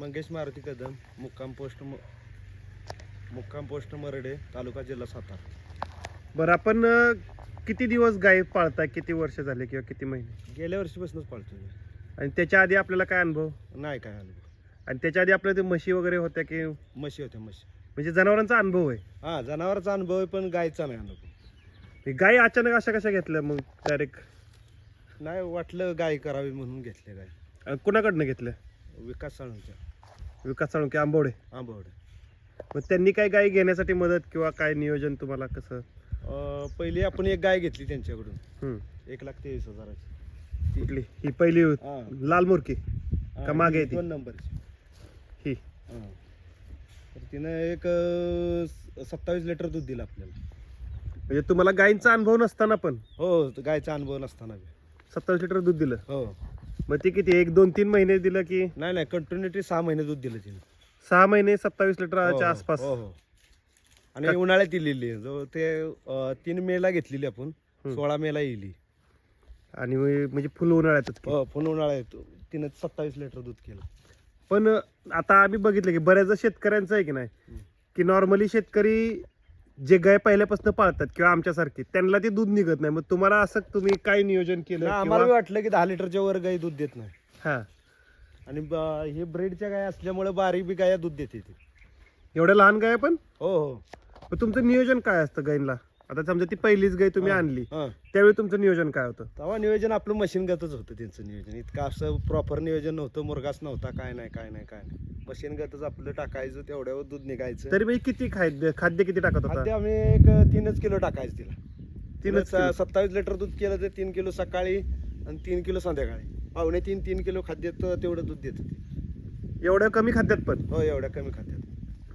मंगेश मारुती कदम मुक्काम पोस्ट म- मुक्काम पोस्ट मरडे तालुका जिल्हा सातारा. बरं आपण अं, किती दिवस गाय पाळताय? किती वर्ष झाले किंवा किती महिने? गेल्या वर्षीपासूनच पाळतो मी. आणि त्याच्या आधी आपल्याला काय अनुभव? नाही काय अनुभव. आणि त्याच्या आधी आपल्या ते म्हशी वगैरे होत्या की म्हशी होत्या म्हशी. म्हणजे जनावरांचा अनुभव आहे. हा जनावरांचा अनुभव आहे पण गायचा नाही अनुभव. हे गाय अचानक अशा कशा घेतल्या मग? डायरेक्ट नाही वाटलं गाय करावी म्हणून घेतले गाय. कुणाकडनं घेतल्या? विकास साळूंच्या. विकास साळुंके आंबवडे आंबवडे मग त्यांनी काय गाय घेण्यासाठी मदत किंवा काय नियोजन तुम्हाला कसं? अं, पहिली आपण एक गाय घेतली त्यांच्याकडून. हम्म. एक लाख तेवीस हजाराची. कुठली? ही पहिली हा. लाल मुरकी. हा, का मागे ती? दोन नंबरची. ही. हा. तर तिनं एक अं, सत्तावीस लिटर दूध दिलं आपल्याला. म्हणजे तुम्हाला गायींचा अनुभव नसताना पण? हो गायचा अनुभव नसताना बी. सत्तावीस लिटर दूध दिलं? हो. मग ते किती एक दोन तीन महिने दिलं की? नाही नाही कंटिन्युटी सहा महिने दूध दिलं तिने. सहा महिने सत्तावीस हो, लिटरच्या हो, आसपास. हो हो. आणि उन्हाळ्यात दिलेली. जो ते अं, तीन मेला घेतलेली आपण. सोळा मेला येईल आणि म्हणजे फुल उन्हाळ्यातच की. हो पुन्हा उन्हाळ्यात. तिनं सत्तावीस लिटर दूध केलं. पण आता आम्ही बघितलं की बऱ्याचदा शेतकऱ्यांचं आहे की नाही. की नॉर्मली शेतकरी जे गाय पहिल्यापासून पाळतात किंवा आमच्यासारखी त्यांना ते दूध निघत नाही. मग तुम्हाला असं तुम्ही काय नियोजन केलं आम्हाला बी किंवा- वाटलं की दहा लिटरच्या वर गाय दूध देत नाही. हा. आणि ब- हे ब्रेडच्या गाय असल्यामुळे बारीक बी गाया दूध देते ती. एवढ्या लहान गाय पण? हो हो. मग तुमचं नियोजन काय असतं गायींना आता समजा ती पहिलीच गाय तुम्ही आणली हा. त्यावेळी तुमचं नियोजन काय होतं? तेव्हा नियोजन आपलं मशीनगतच होतं त्यांचं नियोजन. इतकं असं प्रॉपर नियोजन नव्हतं मुरगास नव्हता काय नाही काय नाही काय नाही. मशीनगतच आपलं टाकायचं तेवढ्यावर दूध निघायचं. तरी म्हणजे किती खाद्य खाद्य किती टाकत खाद्य होता आम्ही एक तीनच किलो टाकायचं तिला. तीनच तीनच किलो? सत्तावीस लिटर दूध केलं तर तीन किलो सकाळी आणि तीन किलो संध्याकाळी. पावणे तीन तीन किलो खाद्य त- तेवढं दूध देत होती. एवढ्या कमी खाद्यात पण? हो एवढ्या कमी खाद्यात.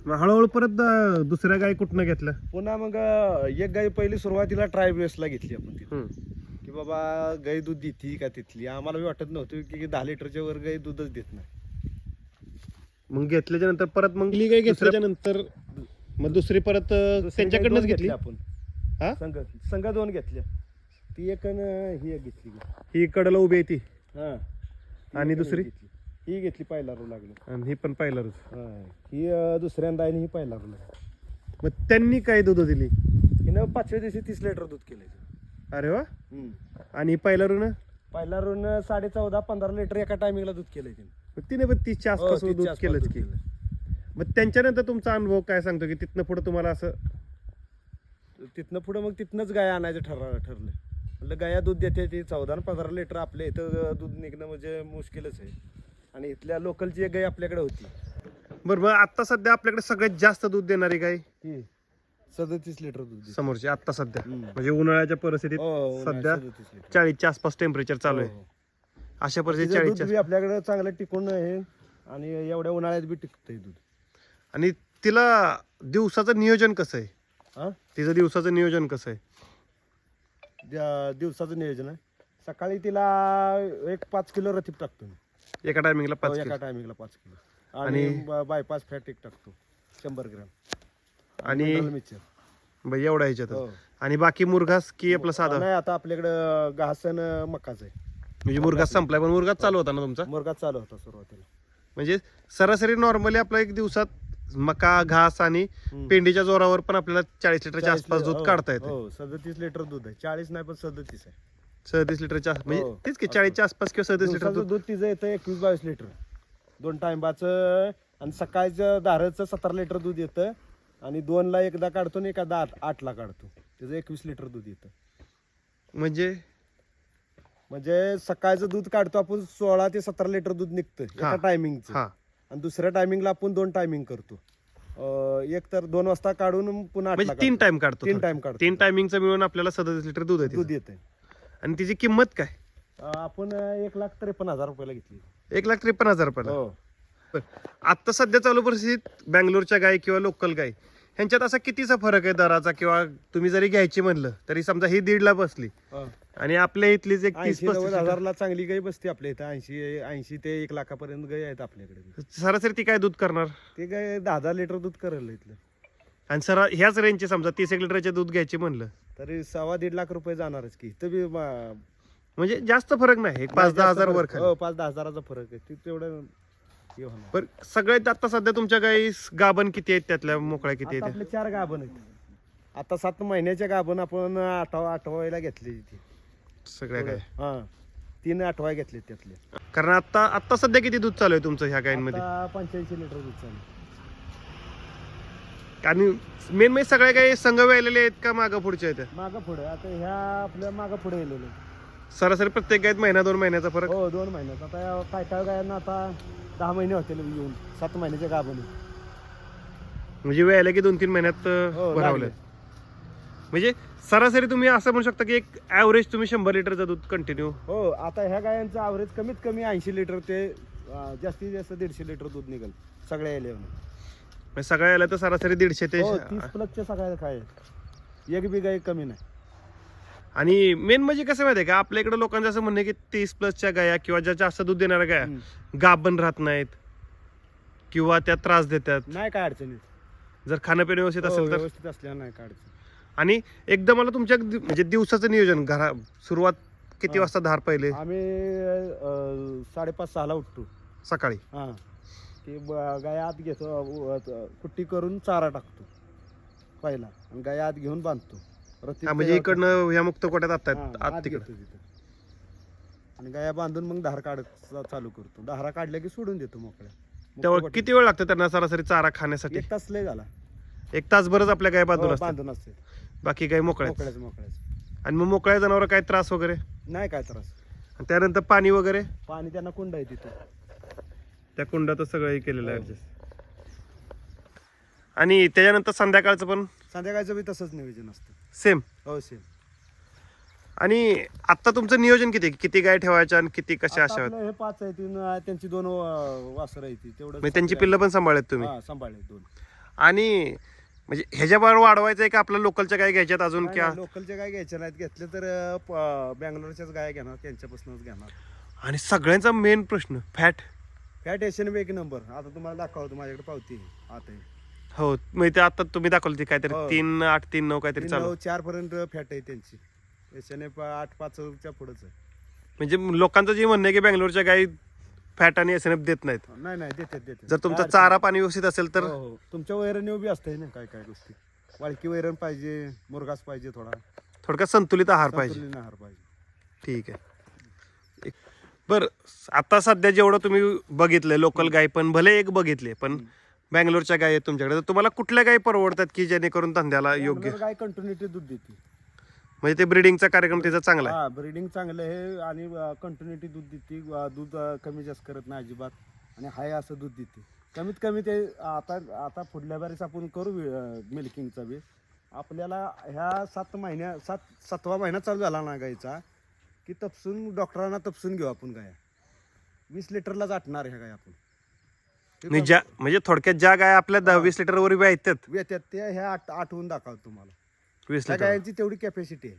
मग हळूहळू परत अं, दुसऱ्या गाय कुठनं घेतल्या? पुन्हा मग अं, एक गाय पहिली सुरुवातीला ट्रायबेसला घेतली आपण हम्म. की बाबा गाय दूध देते का तिथली? आम्हाला बी वाटत नव्हतं की दहा लिटरच्या वर गाय दूधच देत नाही. मग घेतल्याच्या नंतर परत मग गाय घेतल्याच्या नंतर मग दुसरी परत अं, दुसरी गाय त्यांच्याकडनंच दोन घेतली? आपण. हा? संघ संघ दोन घेतल्या. ती एक ही एक घेतली. ही कडला उभी आहे ती. हा. ती आणि दुसरी? घेतली. ही घेतली पहिला रो लागलं. आणि ही पण पाहिलं हा ही अं, दुसऱ्यांदा आणि ही पहिला रो लागलं. मग त्यांनी काय दूध दिली? हिनं पाचव्या दिवशी तीस लिटर दूध केलं अरे वा. हम्म. आणि ही पहिला ऋण पहिला रोन साडे चौदा पंधरा लिटर एका टायमिंगला दूध केलंय तिने. मग तिने पण तीसच्या हो, आसपास दूध केलंच दूध की. केलंय. मग त्यांच्यानंतर तुमचा अनुभव काय सांगतो की तिथनं पुढे तुम्हाला असं? तिथनं पुढं मग तिथनंच गाय आणायचं ठरलं ठरलं म्हटलं गाया दूध देते ती चौदा आणि पंधरा लिटर आपल्या इथं दूध निघणं म्हणजे मुश्किलच आहे. आणि इथल्या लोकलची एक गाय आपल्याकडे होती. बरं मग आता सध्या आपल्याकडे सगळ्यात जास्त दूध देणारी गाय? ती सदतीस लिटर दूध देते. समोरची आता सध्या. हम्म. म्हणजे उन्हाळ्याच्या परिस्थितीत हो, हो, सध्या 37 लिटर. चाळीसच्या आसपास टेम्परेचर चालू आहे. हो, हो. अशा परिस्थितीत तिचं दूध चाळीसच्या आपल्याकडे चांगलं टिकून आहे आणि एवढ्या उन्हाळ्यात बी टिकतंय दूध. आणि तिला दिवसाचं नियोजन कसं आहे? हा? तिचं दिवसाचं नियोजन कसं आहे? द्या- दिवसाचं नियोजन आहे. सकाळी तिला एक पाच किलो रतीप टाकतो मी. एका टायमिंगला हो, पाच एका किलो. टायमिंगला पाच किलो. आणि बायपास फॅट एक टाकतो. शंभर ग्रॅम. आणि-. बाई एवढ्या ह्याच्यात. हो. आणि बाकी मुरघास की आपलं साधा नाही आता आपल्याकडं घासन मकाच आहे. म्हणजे मुरघास संपलाय पण मुरघास चालू होता ना तुमचा? मुरगा चालू होता सुरुवातीला. म्हणजे सरासरी नॉर्मली आपला एक दिवसात मका घास आणि हम्म. पेंडीच्या जोरावर पण आपल्याला चाळीस लिटरच्या 40 आसपास दूध हो, काढता येते हो सदतीस लिटर दूध आहे. चाळीस नाही पण सदतीस आहे. सदतीस लिटरच्या आस- म्हणजे हो. तेच की चाळीसच्या आसपास किंवा सदतीस लिटर दिवसाचं दूध? दूध तिचं येतं एकवीस बावीस लिटर. दोन टाइमाचं आणि सकाळचं धारचं सतरा लिटर दूध येतं आणि दोनला एकदा काढतो आणि एखादा आठ आठला काढतो. त्याचं एकवीस लिटर दूध येतं. म्हणजे? म्हणजे सकाळचं दूध काढतो आपण सोळा ते सतरा लिटर दूध निघतं एका हा. टायमिंगचं हा. आणि दुसऱ्या टायमिंगला आपण दोन टायमिंग करतो. अं, एक तर दोन वाजता काढून पुन्हा आठला म्हणजे तीन काढतो. टाइम काढतो तीन. टाइम काढतो. तीन टायमिंगचं मिळून आपल्याला सदतीस लिटर दूध दूध येते येते आणि तिची किंमत काय? आपण एक लाख त्रेपन्न हजार रुपयाला घेतली. एक लाख त्रेपन्न हजार रुपयाला? हो. आता सध्या चालू परिस्थितीत बँगलोरच्या गाय किंवा लोकल गाय ह्यांच्यात असा कितीचा फरक आहे दराचा? किंवा तुम्ही जरी घ्यायची म्हणलं तरी समजा ही दीडला बसली हो. आणि आपल्या इथलीच एक तीस ऐंशी नव्वद पस्तीस लिटर. हजारला चांगली गाय बसते आपल्या इथं. ऐंशी ऐंशी ते एक लाखापर्यंत गाय आहेत आपल्याकडे. सरासरी ती काय दूध करणार? ते गाय दहा दहा लिटर दूध करेल इथलं. आणि सरा ह्याच रेंजचे समजा तीस एक लिटरचे दूध घ्यायचे म्हणलं. तरी सव्वा दीड लाख रुपये जाणारच की. इथं बी म्हणजे जास्त फरक नाही एक पाच दहा हजार वर हो पाच दहा हजाराचा फरक आहे. ते तेवढं हे होणार. पण सगळ्यात आता सध्या तुमच्या गाई गाभण किती आहेत त्यातल्या? मोकळ्या किती आता आहेत? आपले चार गाभण आहेत. आता सात महिन्याच्या गाभण आपण आठवा आठवायला घेतली ती सगळ्या गाय हा तीन आठवा घेतले त्यातले. कारण आता आता सध्या किती दूध चालू आहे तुमचं ह्या गायींमध्ये पंच्याऐंशी लिटर दूध चालू आणि मेन म्हणजे सगळ्या गायी संघ वेळलेले आहेत का मागं पुढच्या आहेत? मागं पुढे. आता ह्या आपल्या मागं पुढे गेलेलो सरासरी प्रत्येक गायीत महिना दोन महिन्याचा फरक? हो दोन महिन्यात आता या काय काय गायांना आता दहा महिने होतील येऊन. सात महिन्याच्या गाभण म्हणजे वेळेला की दोन तीन महिन्यात हो, भरावलं. म्हणजे सरासरी तुम्ही असं म्हणू शकता की एक ऍव्हरेज तुम्ही शंभर लिटरचं दूध कंटिन्यू हो आता ह्या गायांचं ॲव्हरेज कमीत कमी ऐंशी लिटर ते अं, जास्तीत जास्त दीडशे लिटर दूध निघेल सगळ्या यायला म्हणजे सगळ्या याला तर सरासरी दीडशे ते हो तीस प्लसचे सगळ्या काय? एक बी गाय कमी नाही. आणि मेन म्हणजे कसं माहिती आहे का? आपल्या इकडे लोकांचं असं म्हणणं आहे की तीस प्लसच्या गाया किंवा ज्या जास्त दूध देणाऱ्या गाया. गाभण राहत नाहीत किंवा त्या त्रास देतात. नाही काय अडचणी जर खाणं पिणं व्यवस्थित हो, असेल तर? व्यवस्थित असल्या नाही काय अडचण आणि एकदम मला तुमच्या दि- म्हणजे दिवसाचं नियोजन घरा सुरुवात किती हा. वाजता धार पहिले? आम्ही अं, साडेपाच सहाला उठतो. सकाळी. हां. ते ब- गाय आत घेतो कुट्टी करून चारा टाकतो. पहिला. आणि गाय आत घेऊन बांधतो. हा, म्हणजे इकडनं ह्या मुक्त कोट्यात हां, आत तिकडे. घेतो तिथं. आणि गाया बांधून मग धार काढत चा- चालू करतो. धारा काढल्या की सोडून देतो मोकळ्या. तेव्हा किती वेळ लागतो त्यांना सरासरी चारा खाण्यासाठी? एक तास लय झाला. एक तासभरच आपल्या गाय बांधून हो, असतात. बांधून असते बाकी गाय मोकळ्या आहेत. मोकळ्याच मोकळ्याच. आणि मग मोकळ्या जनावर काय त्रास वगैरे? नाही काय त्रास. आणि त्यानंतर पाणी वगैरे? पाणी त्यांना कुंड आहे तिथं. त्या कुंडातच सगळं हे केलेलं आहे. Adjust. आणि त्याच्यानंतर संध्याकाळचं पण? संध्याकाळचं बी तसंच नियोजन असतं. सेम हो सेम आणि आता तुमचं नियोजन किती किती गाय ठेवायच्या आणि किती कशा अशा आहेत? हे पाच आहे तीन अं, त्यांची दोन वासर आहे ती. तेवढं म्हणजे त्यांची पिल्लं पण सांभाळत तुम्ही? हा सांभाळले दोन. आणि म्हणजे ह्याच्याबरोबर वाढवायचं आहे का? आपल्या लोकलच्या गाय घ्यायच्यात अजून क्या? लोकलच्या गाय घ्यायच्या नाहीत. घेतले तर अं, प- बँगलोरच्याच गाय घेणार त्यांच्यापासूनच घेणार. आणि सगळ्यांचा मेन प्रश्न फॅट ह्या स्टेशन एक नंबर आता तुम्हाला दाखवतो माझ्याकडे पावती आहे. आता आहे. हो मग ते आता तुम्ही दाखवलं ते काहीतरी हो. तीन आठ तीन नऊ काहीतरी तीन चालू. नऊ चार पर्यंत फॅट आहे त्यांची. एसएन आठ पाचच्या पुढेच. आहे म्हणजे लोकांचं जे म्हणणं आहे की बँगलोरच्या गाई फॅट आणि एस देत नाहीत. नाही नाही देतात देतात. जर तुमचा चारा पाणी व्यवस्थित असेल तर? हो, हो. तुमच्या वैरण बी असतंय ना काय काय गोष्टी. वाळकी वैरण पाहिजे मुरगास पाहिजे थोडा. थोडक्यात संतुलित आहार पाहिजे. संतुलित आहार पाहिजे. ठीक आहे. बर आता सध्या जेवढं तुम्ही बघितलंय लोकल गाय पण भले एक बघितले पण बँगलोरच्या गाय आहेत तुमच्याकडे. तर तुम्हाला कुठल्या गायी परवडतात की जेणेकरून धंद्याला योग्य? गाय कंटिन्युटी दूध देते. म्हणजे ते ब्रिडिंगचा कार्यक्रम त्याचा चांगला आहे. हा ब्रीडिंग चांगलं आहे आणि कंटिन्युटी दूध देते. अं, दूध अं, कमी जास्त करत नाही अजिबात. आणि हाय असं दूध देते. कमीत कमी ते आता आता पुढल्या बारीस आपण करू मिल्किंगचा बी आपल्याला ह्या सात महिन्या सात सातवा महिना चालू झाला ना गायचा की तपसून डॉक्टरांना तपसून घेऊ आपण गाया. वीस लिटरला जाटणार ह्या गाय आपण. ज्या म्हणजे थोडक्यात ज्या गाय आपल्या दहा वीस लिटर वर बी आहेत कम- येतात ते ह्या आठ आठवून दाखवतो तुम्हाला. वीस त्या लिटर. गायांची तेवढी कॅपॅसिटी आहे.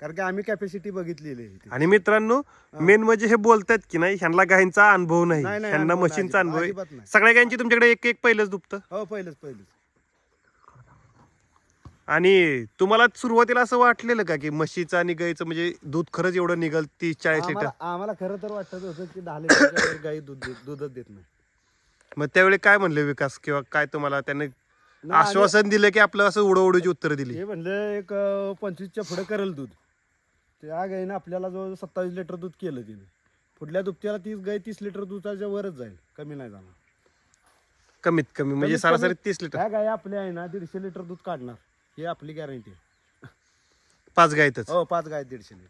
कारण की आम्ही कॅपॅसिटी बघितलेली आहे इथे. आणि मित्रांनो मेन म्हणजे हे बोलतायत की नाही ह्यांना गायींचा अनुभव नाही. ह्यांना अनुभव नाही, मशीनचा अनुभव आहे. अजिबात नाही. सगळ्या गायींची तुमच्याकडे एक एक पहिलंच दुपतं हो पहिलंच पहिलंच. आणि तुम्हाला सुरुवातीला असं वाटलेलं का की म्हशीचं आणि गाईचं म्हणजे दूध खरंच एवढं निघल तीस चाळीस लिटर? आम्हाला आम्हाला खरं तर वाटत होतं की दहा वर गाई दूध देत- दूधच देत नाही. मग त्यावेळी काय म्हणले विकास किंवा काय तुम्हाला त्याने नाही, आश्वासन दिलं की आपलं असं उडो उडूची उत्तर दिली? हे म्हणलं एक अं, पंचवीसच्या पुढे करेल दूध. त्या गाईनं आपल्याला जो सत्तावीस लिटर दूध केलं तिने. पुढल्या दुपट्याला तीस गाई तीस लिटर दुधाच्या वरच जाईल कमी नाही जाणार. कमीत कमी म्हणजे कमीत कमी- सरासरी तीस लिटर. ह्या गाई आपल्या आहे ना दीडशे लिटर दूध काढणार. ही आपली गॅरंटी पाच गायतच हो पाच गाय दीडशे लिटर.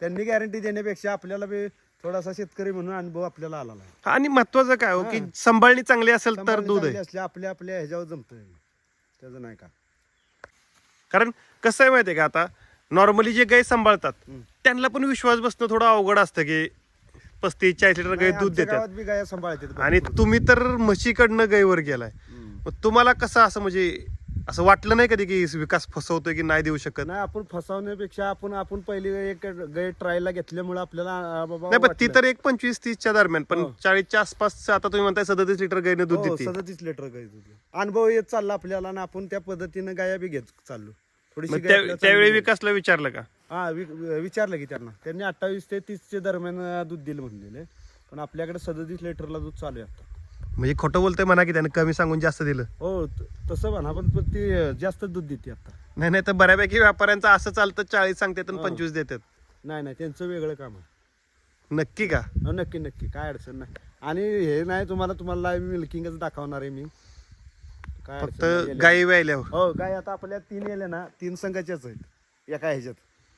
त्यांनी गॅरंटी देण्यापेक्षा आपल्याला बी थोडासा शेतकरी म्हणून अनुभव आपल्याला आला आणि महत्वाचं काय हो की सांभाळणी चांगली असेल तर दूध आहे. असल्या आपल्या आपल्या ह्याच्यावर जमतं त्याचं नाही का? कारण कसं आहे माहितीये का आता? नॉर्मली जे गाय सांभाळतात हम्म. त्यांना पण विश्वास बसणं थोडं अवघड असतं की पस्तीस चाळीस लिटर गाय नाही, दूध आमच्या देतात. गावात बी गाया सांभाळतात आणि तुम्ही तर म्हशीकडनं गायीवर गेलाय. हम्म. मग तुम्हाला कसं असं म्हणजे असं वाटलं नाही कधी की विकास फसवतोय की नाही देऊ शकत? नाही आपण फसवण्यापेक्षा आपण आपण पहिली एक गाय ट्रायला घेतल्यामुळे आपल्याला बाबा नाही पण ती वाटलं. तर एक पंचवीस तीसच्या दरम्यान पण हो. चाळीसच्या आसपास आता तुम्ही म्हणताय सदतीस लिटर गायनं दूध हो, देते. सदतीस लिटर गाय दूध अनुभव येत चालला आपल्याला आणि आपण त्या पद्धतीनं गाया बी घेत चाललो. थोडीशी मग गाय त्या- आपल्याला त्यावेळी चांगली विकासला विचारलं का? हा वि- विचारलं की त्यांना. त्यांनी अठ्ठावीस ते तीसच्या दरम्यान दूध दिलं म्हणलेले पण आपल्याकडे सदतीस लिटरला दूध चालू आहे आता. म्हणजे खोटं बोलतोय म्हणा की त्याने कमी सांगून जास्त दिलं. हो त- तसं म्हणा पण पण ती अं, जास्त दूध देते आता. नाही नाही तर बऱ्यापैकी व्यापाऱ्यांचं असं चालतं चाळीस सांगतात आणि हो. पंचवीस देतात. नाही नाही त्यांचं वेगळं काम आहे. नक्की का? हो, नक्की नक्की काय अडचण नाही. आणि हे नाही तुम्हाला तुम्हाला लाईव्ह मिल्किंगच दाखवणार आहे मी. काय फक्त अडचण नाही. गाई व्यायल्यावर. हो गाय आता आपल्या तीन येले ना तीन संघाच्याच आहेत एका ह्याच्यात.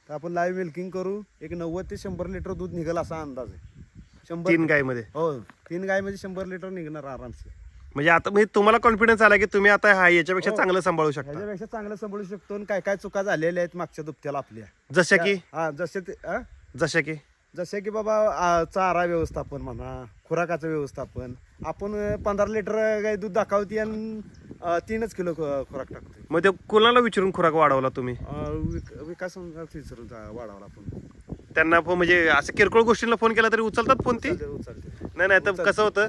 तर आपण लाईव्ह मिल्किंग करू एक नव्वद ते शंभर लिटर दूध निघेल असा अंदाज आहे. शंभर तीन गायमध्ये. हो तीन गाय म्हणजे शंभर लिटर निघणार आरामसे म्हणजे आता म्हणजे तुम्हाला कॉन्फिडन्स आला की तुम्ही आता हा याच्यापेक्षा हो. चांगलं सांभाळू शकता. ह्याच्यापेक्षा चांगलं सांभाळू शकतो आणि काय काय चुका झालेल्या आहेत मागच्या दुपत्याला आपल्या. जशा की? हा जसे ते हा? जशा की? जसे की बाबा आ, चारा व्यवस्थापन म्हणा खुराकाचं व्यवस्थापन. आपण अ, पंधरा लिटर गाय दूध दाखवते आणि अ, तीनच किलो खु- खुराक टाकतोय. मग ते कुणाला विचारून खुराक वाढवला तुम्ही? अ, विक- विकास विचारून वाढवला आपण. त्यांना फोन म्हणजे असं किरकोळ गोष्टींना फोन केला तरी उचलतात फोन ती? उचलते नाही नाही तर कसं होतं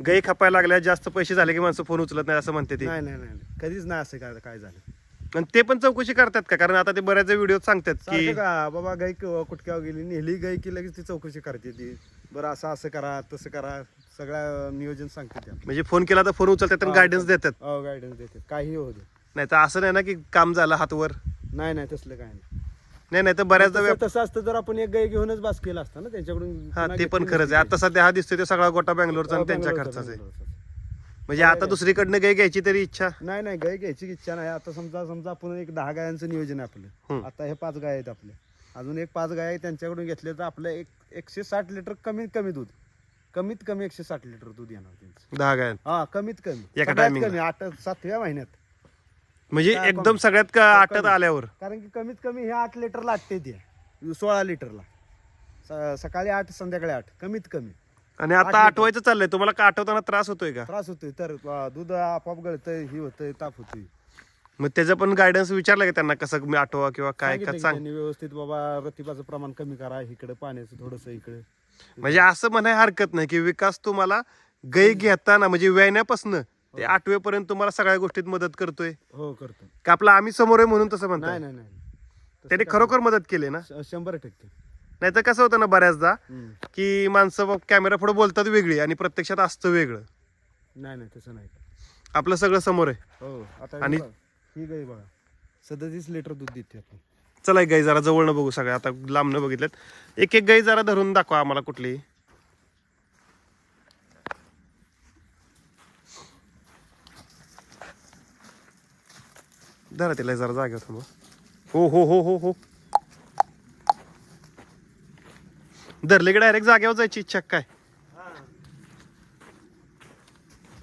गाई खपायला लागल्या जास्त पैसे झाले की माणसं फोन उचलत नाही असं म्हणते ती. नाही नाही नाही नाही. कधीच नाही असं काय काय झालं. आणि ते पण चौकशी करतात का? कारण आता ते बऱ्याच व्हिडिओ सांगतात की बाबा गाय क- कुटक्यावर गेली? नेली गाय की लगेच ती चौकशी करते ती. बरं असं असं करा तसं करा. सगळं नियोजन सांगते त्या म्हणजे फोन केला तर फोन उचलतात आणि हा, गायडन्स देतात. हो गायडन्स देते काही होऊ दे. नाही तर असं नाही ना की काम झालं हातवर? नाही नाही तसलं काय नाही. नाही नाही तर बऱ्याचदा तसं- व्याप- तसं असतं तर आपण एक गाय घेऊनच बास केला असता ना त्यांच्याकडून हा ते पण खरंच आहे. आता सध्या हा दिसतोय ते सगळा गोटा बँगलोरचा आणि त्यांच्या बँगलोरचा, खर्चाचा आहे. बँगलोरचा. म्हणजे आता दुसरीकडनं गाय घ्यायची तरी इच्छा? नाही नाही गाय घ्यायची इच्छा नाही. आता समजा समजा आपण एक दहा गायांचं नियोजन आहे आपलं. आता हे पाच गाय आहेत आपले. अजून एक पाच गाय आहेत त्यांच्याकडून घेतले तर आपलं एक एकशे साठ लिटर कमीत कमी दूध. कमीत कमी एकशे साठ लिटर दूध येणार त्यांचं. दहा गाय. हा कमीत कमी. एका सगळ्यात timing ला. कमी. आठ सातव्या महिन्यात. म्हणजे एकदम सगळ्यात का आटत कमी. आल्यावर. कारण की कमीत कमी हे आठ लिटर लागते ते. सोळा लिटरला. स- सकाळी आठ संध्याकाळी आठ. कमीत कमी. आणि आता. आठवायचं चाललंय. तुम्हाला का आठवताना त्रास होतोय का? त्रास होतोय. तर अं, दूध आपोआप गळतंय ही होतंय ताप होतोय. मग त्याचं पण गायडन्स विचारलं का त्यांना कसं मी आठवा किंवा काय? सांगितलं का की सांग त्यांनी व्यवस्थित बाबा रतिबाचं प्रमाण कमी करा. इकडे पाण्याचं थोडस इकडे. म्हणजे असं म्हणाय हरकत नाही की विकास तुम्हाला गाय घेताना म्हणजे व्यायण्यापासून ते आठवेपर्यंत तुम्हाला सगळ्या गोष्टीत मदत करतोय. हो करतो का आपला आम्ही समोर आहे म्हणून तसं नाही म्हणताय? नाही नाही तसं त्याने काय खरोखर मदत केली ना? नाही. श- शंभर टक्के. नाही तर कसं होतं ना बऱ्याचदा हम्म. की माणसं कॅमेरा पुढे बोलतात वेगळी आणि प्रत्यक्षात असतं वेगळं. नाही नाही तसं नाही. आपलं सगळं समोर आहे. हो आता हे आणि- बघा, ही गाई बघा सदतीस लिटर दूध देते आपण. चला एक गाई जरा जवळनं बघू सगळ्या आता लांबनं बघितल्यात एक एक गाई जरा धरून दाखवा आम्हाला कुठली. धरा तिला जरा जागेवर थांबा हो हो हो हो हो. धरले की डायरेक्ट जागेवर जायची इच्छा काय?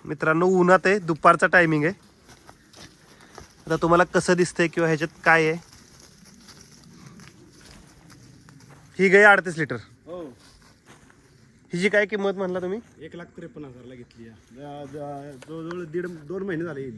मित्रांनो उन्हात आहे दुपारचा टायमिंग आहे. आता तुम्हाला कसं दिसतंय किंवा ह्याच्यात काय आहे? ही गाय अडतीस लिटर. हो. हिची काय किंमत म्हणला तुम्ही? एक लाख त्रेपन्न हजारला घेतली जवळजवळ दीड दोन महिने झाले